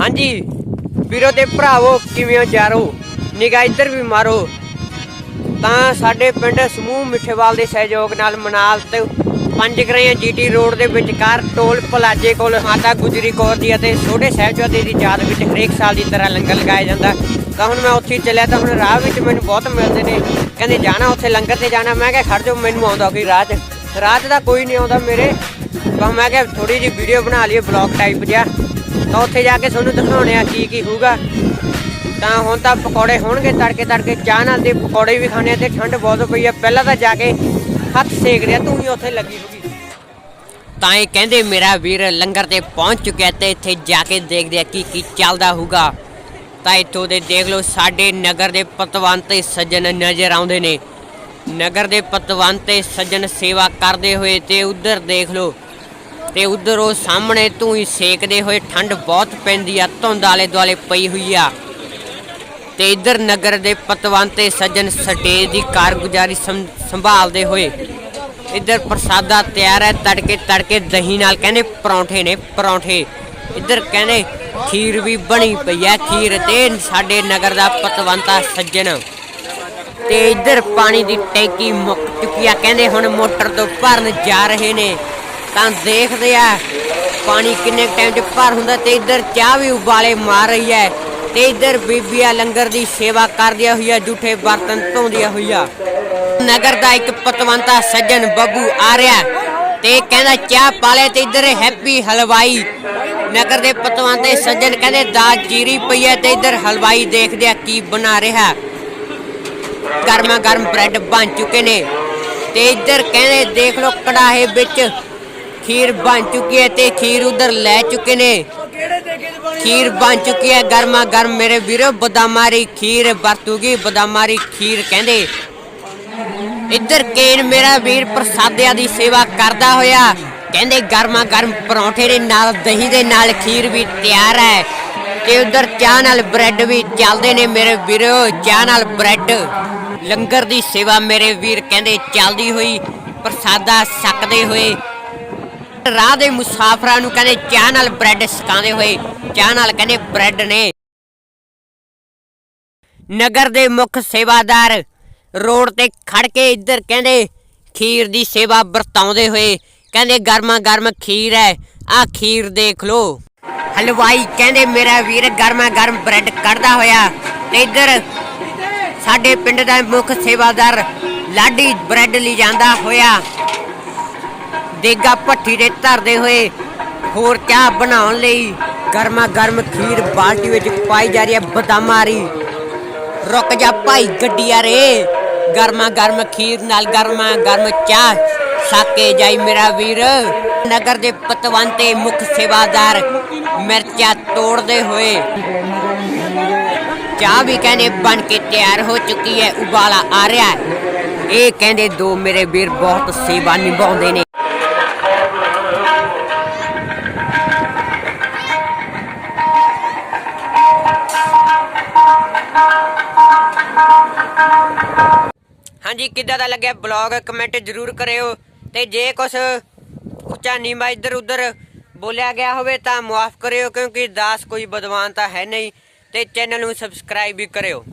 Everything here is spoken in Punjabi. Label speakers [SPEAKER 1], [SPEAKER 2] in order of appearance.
[SPEAKER 1] ਹਾਂਜੀ, ਵੀਰੋ ਤੇ ਭਰਾਵੋ, ਕਿਵੇਂ ਹੋ? ਯਾਰੋ ਨਿਗਾਹ ਇੱਧਰ ਵੀ ਮਾਰੋ। ਤਾਂ ਸਾਡੇ ਪਿੰਡ ਸਮੂਹ ਮਿੱਠੇਵਾਲ ਦੇ ਸਹਿਯੋਗ ਨਾਲ ਮਨਾਲ ਤੇ ਪੰਜ ਗਰਾਈਆਂ ਜੀਟੀ ਰੋਡ ਦੇ ਵਿਚਕਾਰ ਟੋਲ ਪਲਾਜੇ ਕੋਲ ਮਾਤਾ ਗੁਜਰੀ ਕੌਰ ਦੀ ਅਤੇ ਛੋਟੇ ਸਾਹਿਬਜ਼ਾਦੇ ਦੀ ਯਾਦ ਵਿੱਚ ਹਰੇਕ ਸਾਲ ਦੀ ਤਰ੍ਹਾਂ ਲੰਗਰ ਲਗਾਇਆ ਜਾਂਦਾ। ਤਾਂ ਹੁਣ ਮੈਂ ਉੱਥੇ ਚੱਲਿਆ ਤਾਂ ਹੁਣ ਰਾਹ ਵਿੱਚ ਮੈਨੂੰ ਬਹੁਤ ਮਿਲਦੇ ਨੇ। ਕਹਿੰਦੇ ਜਾਣਾ ਉੱਥੇ, ਲੰਗਰ ਤੇ ਜਾਣਾ। ਮੈਂ ਕਿਹਾ ਖੜ ਜਾਓ, ਮੈਨੂੰ ਆਉਂਦਾ ਕੋਈ ਰਾਹ 'ਚ। ਰਾਹ 'ਚ ਤਾਂ ਕੋਈ ਨਹੀਂ ਆਉਂਦਾ ਮੇਰੇ। ਤਾਂ ਮੈਂ ਕਿਹਾ ਥੋੜੀ ਜਿਹੀ ਵੀਡੀਓ ਬਣਾ ਲਈਏ ਬਲੌਗ ਟਾਈਪ ਜਿਹਾ। ਤਾਂ ਉੱਥੇ ਜਾ ਕੇ ਤੁਹਾਨੂੰ ਦਿਖਾਉਣੇ ਆ ਕੀ ਕੀ ਹੋਊਗਾ। ਤਾਂ ਹੁਣ ਤਾਂ ਪਕੌੜੇ ਹੋਣਗੇ ਤੜਕੇ ਤੜਕੇ, ਚਾਹ ਨਾਲ ਦੇ ਪਕੌੜੇ ਵੀ ਖਾਣੇ ਆ ਤੇ ਠੰਡ ਬਹੁਤ ਪਈ ਆ। ਪਹਿਲਾਂ ਤਾਂ ਜਾ ਕੇ ਹੱਥ ਸੇਕ ਰਿਆ ਤੂੰ ਹੀ ਉੱਥੇ ਲੱਗੀ ਹੋਗੀ। ਤਾਂ ਇਹ ਕਹਿੰਦੇ ਮੇਰਾ ਵੀਰ ਲੰਗਰ ਤੇ ਪਹੁੰਚ ਚੁੱਕਿਆ ਤੇ ਇੱਥੇ ਜਾ ਕੇ ਦੇਖਦੇ ਆ ਕੀ ਕੀ ਚੱਲਦਾ ਹੋਊਗਾ। ਤਾਂ ਇੱਥੋਂ ਦੇ ਦੇਖ ਲਓ, ਸਾਡੇ ਨਗਰ ਦੇ ਪਤਵੰਤ ਤੇ ਸੱਜਣ ਨਜ਼ਰ ਆਉਂਦੇ ਨੇ। ਨਗਰ ਦੇ ਪਤਵੰਤ ਤੇ ਸੱਜਣ ਸੇਵਾ ਕਰਦੇ ਹੋਏ ਤੇ ਉਧਰ ਦੇਖ ਲਓ ਤੇ ਉਧਰ ਉਹ ਸਾਹਮਣੇ ਤੂੰ ਸੇਕਦੇ ਹੋਏ ਠੰਡ ਬਹੁਤ ਪੈਂਦੀ ਆ, ਧੁੰਦ ਆਲੇ ਦੁਆਲੇ ਪਈ ਹੋਈ ਆ। ਤੇ ਇਧਰ ਨਗਰ ਦੇ ਪਤਵੰਤੇ ਸੱਜਣ ਸਟੇਜ ਦੀ ਕਾਰਗੁਜ਼ਾਰੀ ਸੰ- ਸੰਭਾਲਦੇ ਹੋਏ ਇੱਧਰ ਪ੍ਰਸਾਦਾ ਤਿਆਰ ਹੈ, ਤੜਕੇ ਤੜਕੇ ਦਹੀਂ ਨਾਲ ਕਹਿੰਦੇ ਪਰੌਂਠੇ ਨੇ, ਪਰੌਂਠੇ। ਇੱਧਰ ਕਹਿੰਦੇ ਖੀਰ ਵੀ ਬਣੀ ਪਈ ਹੈ, ਖੀਰ ਤੇ ਸਾਡੇ ਨਗਰ ਦਾ ਪਤਵੰਤਾ ਸੱਜਣ। ਤੇ ਇੱਧਰ ਪਾਣੀ ਦੀ ਟੈਂਕੀ ਮੁੱਕ ਚੁੱਕੀ ਆ, ਕਹਿੰਦੇ ਹੁਣ ਮੋਟਰ ਤੋਂ ਭਰਨ ਜਾ ਰਹੇ ਨੇ। ਤਾਂ ਦੇਖਦੇ ਆ ਪਾਣੀ ਕਿੰਨੇ ਟਾਈਮ 'ਚ ਭਰ ਹੁੰਦਾ ਤੇ ਇੱਧਰ ਚਾਹ ਵੀ ਉਬਾਲੇ ਮਾਰ ਰਹੀ ਹੈ ਤੇ ਇੱਧਰ ਬੀਬੀਆਂ ਲੰਗਰ ਦੀ ਸੇਵਾ ਕਰਦੀਆਂ ਹੋਈਆਂ, ਜੂਠੇ ਬਰਤਨ ਧੋਂਦੀਆਂ ਹੋਈਆਂ। ਨਗਰ ਦਾ ਇੱਕ ਪਤਵੰਤਾ ਸੱਜਣ ਬੱਬੂ ਆ ਰਿਹਾ ਤੇ ਕਹਿੰਦਾ ਚਾਹ ਪਾਲੇ ਤੇ ਇਧਰ ਹੈਪੀ ਹਲਵਾਈ। ਨਗਰ ਦੇ ਪਤਵੰਤੇ ਸੱਜਣ ਕਹਿੰਦੇ ਦਾਲ ਜੀਰੀ ਪਈ ਹੈ ਤੇ ਇਧਰ ਹਲਵਾਈ ਦੇਖਦੇ ਆ ਕੀ ਬਣਾ ਰਿਹਾ। ਗਰਮਾ ਗਰਮ ਬ੍ਰੈਡ ਬਣ ਚੁੱਕੇ ਨੇ ਤੇ ਇੱਧਰ ਕਹਿੰਦੇ ਦੇਖ ਲਓ ਕੜਾਹੇ ਵਿੱਚ ਖੀਰ ਬਣ ਚੁੱਕੀ ਹੈ ਤੇ ਖੀਰ ਉਧਰ ਲੈ ਚੁੱਕੇ ਨੇ। ਖੀਰ ਬਣ ਚੁੱਕੀ ਹੈ, ਗਰਮਾ ਗਰਮ ਮੇਰੇ ਵੀਰੋ, ਬਦਾਮਾਰੀ ਖੀਰ ਵਰਤੂਗੀ, ਬਦਾਮਾਰੀ ਖੀਰ ਕਹਿੰਦੇ। ਇੱਧਰ ਕੇਨ ਮੇਰਾ ਵੀਰ ਪ੍ਰਸਾਦਿਆਂ ਦੀ ਸੇਵਾ ਕਰਦਾ ਹੋਇਆ, ਕਹਿੰਦੇ ਗਰਮਾ ਗਰਮ ਪਰੌਂਠੇ ਦੇ ਨਾਲ, ਦਹੀਂ ਦੇ ਨਾਲ ਖੀਰ ਵੀ ਤਿਆਰ ਹੈ। ਤੇ ਉਧਰ ਚਾਹ ਨਾਲ ਬ੍ਰੈਡ ਵੀ ਚੱਲਦੇ ਨੇ ਮੇਰੇ ਵੀਰੋ, ਚਾਹ ਨਾਲ ਬ੍ਰੈਡ। ਲੰਗਰ ਦੀ ਸੇਵਾ ਮੇਰੇ ਵੀਰ ਕਹਿੰਦੇ ਚੱਲਦੀ ਹੋਈ, ਪ੍ਰਸਾਦਾ ਛਕਦੇ ਹੋਏ। ਰਾਹ ਦੇ ਮੁਸਾਫਰਾਂ ਨੂੰ ਕਹਿੰਦੇ ਚਾਹ ਨਾਲ ਬ੍ਰੈਡ ਛਕਾਉਂਦੇ ਹੋਏ, ਚਾਹ ਨਾਲ ਕਹਿੰਦੇ ਬ੍ਰੈਡ ਨੇ। ਨਗਰ ਦੇ ਮੁੱਖ ਸੇਵਾਦਾਰ ਰੋਡ ਤੇ ਖੜ ਕੇ ਇੱਧਰ ਕਹਿੰਦੇ ਖੀਰ ਦੀ ਸੇਵਾ ਵਰਤਾਉਂਦੇ ਹੋਏ ਕਹਿੰਦੇ ਗਰਮਾ ਗਰਮ ਖੀਰ ਹੈ ਆ ਖੀਰ ਦੇਖ ਲੋ ਹਲਵਾਈ ਕਹਿੰਦੇ ਮੇਰਾ ਵੀਰ ਗਰਮਾ ਗਰਮ ਬ੍ਰੈਡ ਕੱਢਦਾ ਹੋਇਆ ਤੇ ਇੱਧਰ ਸਾਡੇ ਪਿੰਡ ਦਾ ਮੁੱਖ ਸੇਵਾਦਾਰ ਲਾਡੀ ਬ੍ਰੈਡ ਲਈ ਜਾਂਦਾ ਹੋਇਆ। ਦੇਗਾ ਭੱਠੀ ਤੇ ਧਰਦੇ ਹੋਏ। ਹੋਰ ਚਾਹ ਬਣਾਉਣ ਲਈ? ਗਰਮਾ ਗਰਮ ਖੀਰ ਬਾਲਟੀ ਵਿੱਚ ਪਾਈ ਜਾ ਰਹੀ ਹੈ ਬਦਾਮਾਰੀ। ਰੁਕ ਜਾ ਭਾਈ ਗੱਡੀਆ ਰੇ। ਗਰਮਾ ਗਰਮ ਖੀਰ ਨਾਲ ਗਰਮਾ ਗਰਮ ਚਾਹ ਸਾਕੇ ਜਾਈ ਮੇਰਾ ਵੀਰ। ਨਗਰ ਦੇ ਪਤਵੰਤੇ ਮੁੱਖ ਸੇਵਾਦਾਰ ਮਿਰਚਾਂ ਤੋੜਦੇ ਹੋਏ। ਚਾਹ ਵੀ ਕਹਿੰਦੇ ਬਣ ਕੇ ਤਿਆਰ ਹੋ ਚੁੱਕੀ ਹੈ, ਉਬਾਲਾ ਆ ਰਿਹਾ ਹੈ। ਇਹ ਕਹਿੰਦੇ ਦੋ ਮੇਰੇ ਵੀਰ ਬਹੁਤ ਸੇਵਾ ਨਿਭਾਉਂਦੇ ਨੇ। ਹਾਂਜੀ, ਕਿੱਦਾਂ ਦਾ ਲੱਗਿਆ ਬਲੌਗ ਕਮੈਂਟ ਜਰੂਰ ਕਰਿਓ। ਤੇ ਜੇ ਕੁਛ ਉੱਚਾ ਨੀਵਾਂ ਇੱਧਰ ਉੱਧਰ ਬੋਲਿਆ ਗਿਆ ਹੋਵੇ ਤਾਂ ਮਾਫ ਕਰਿਓ, ਕਿਉਂਕਿ ਦਾਸ ਕੋਈ ਬਦਵਾਨ ਤਾਂ ਹੈ ਨਹੀਂ। ਤੇ ਚੈਨਲ ਨੂੰ ਸਬਸਕ੍ਰਾਈਬ ਵੀ ਕਰਿਓ।